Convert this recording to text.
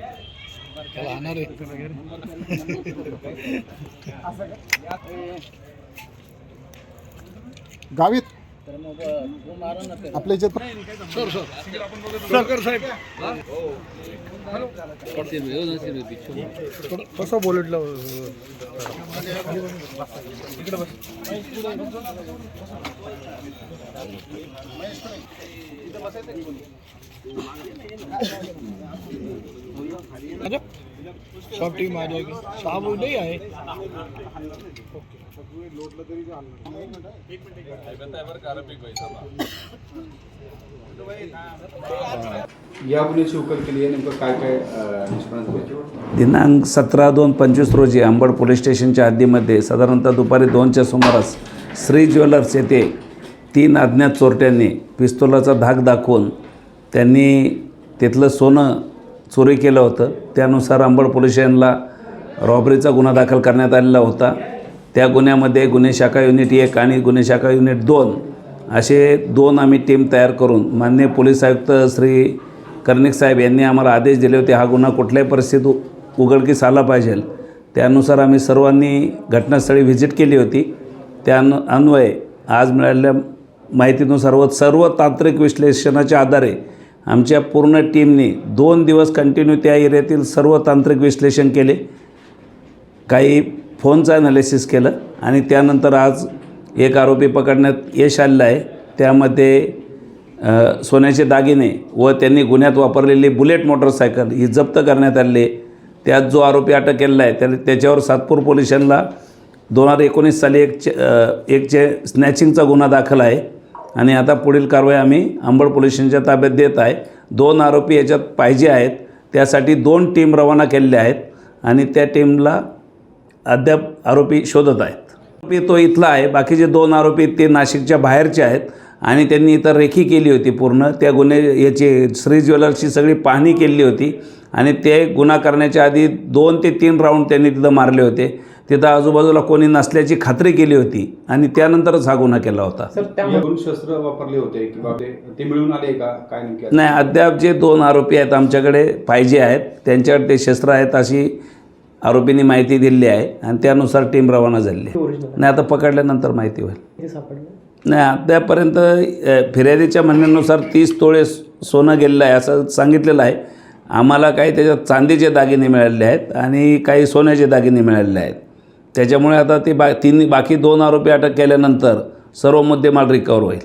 आहेत. गावीत आपले जे कसं बोलटलं टीम आ जाएगी साहब आए या गुन्ह्याची उकल आहे नेमकं काय काय अं, निष्पन्न झालं याच्यावर? दिनांक सतरा दोन पंचवीस रोजी अंबड पोलीस स्टेशनच्या हद्दीमध्ये साधारणतः दुपारी दोनच्या सुमारास श्री ज्वेलर्स येथे तीन अज्ञात चोरट्यांनी पिस्तोलाचा धाक दाखवून त्यांनी तिथलं सोनं चोरी केलं होतं. त्यानुसार अंबड पोलीस स्टेशनला रॉबरीचा गुन्हा दाखल करण्यात आलेला होता. त्या गुन्ह्यामध्ये गुन्हे शाखा युनिट एक आणि गुन्हे शाखा युनिट दोन असे दोन आम्ही टीम तयार करून मान्य पोलीस आयुक्त श्री कर्णिक साहेब यांनी आम्हाला आदेश दिले होते हा गुन्हा कुठल्याही परिस्थितीत उ- उघडकीस आला पाहिजे. त्यानुसार आम्ही सर्वांनी घटनास्थळी व्हिजिट केली होती. त्या अन्वये आज मिळालेल्या माहितीनुसार व सर्व तांत्रिक विश्लेषणाच्या आधारे आमच्या पूर्ण टीमने दोन दिवस कंटिन्यू त्या एरियातील सर्व तांत्रिक विश्लेषण केले. काही फोनचं ॲनालिसिस केलं आणि त्यानंतर आज एक आरोपी पकडण्यात यश आलेलं आहे. त्यामध्ये सोन्याचे दागिने व त्यांनी गुन्ह्यात वापरलेली बुलेट मोटरसायकल ही जप्त करण्यात आलेली आहे. त्यात जो आरोपी अटक केलेला आहे त्या त्याच्यावर सातपूर पोलिसांना दोन हजार एकोणीस साली एक चे एक चे स्नॅचिंगचा गुन्हा दाखल आहे. आणि आता पुढील कारवाई आम्ही अंबड पोलीस स्टेशनच्या ताब्यात देत आहे. दोन आरोपी याच्यात पाहिजे आहेत. त्यासाठी दोन टीम रवाना केलेल्या आहेत आणि त्या टीमला अद्याप आरोपी शोधत आहेत. आरोपी तो इथला आहे. बाकीचे दोन आरोपी ते नाशिकच्या बाहेरचे आहेत आणि त्यांनी इथं रेखी केली होती पूर्ण. त्या गुन्हे याची श्री ज्वेलर्सची सगळी पाहणी केली होती आणि ते गुन्हा करण्याच्या आधी दोन ते तीन राऊंड त्यांनी तिथं मारले होते. तिथं आजूबाजूला कोणी नसल्याची खात्री केली होती आणि त्यानंतरच हा गुन्हा केला होता. यावरून शस्त्र वापरले होते किंवा ते ते मिळून आले का? काय नाही अद्याप जे दोन आरोपी आहेत आमच्याकडे पाहिजे आहेत त्यांच्याकडे ते शस्त्र आहेत अशी आरोपींनी माहिती दिली आहे आणि त्यानुसार टीम रवाना झाली आहे. नाही आता पकडल्यानंतर माहिती होईल. नाही अद्यापर्यंत फिर्यादीच्या म्हणण्यानुसार तीस तोळे सोनं गेलेलं आहे असं सांगितलेलं आहे. आम्हाला काही त्याच्यात चांदीचे दागिने मिळालेले आहेत आणि काही सोन्याचे दागिने मिळालेले आहेत. त्याच्यामुळे आता ते बा तीन बाकी दोन आरोपी अटक केल्यानंतर सर्व मुद्देमाल रिकवर होईल.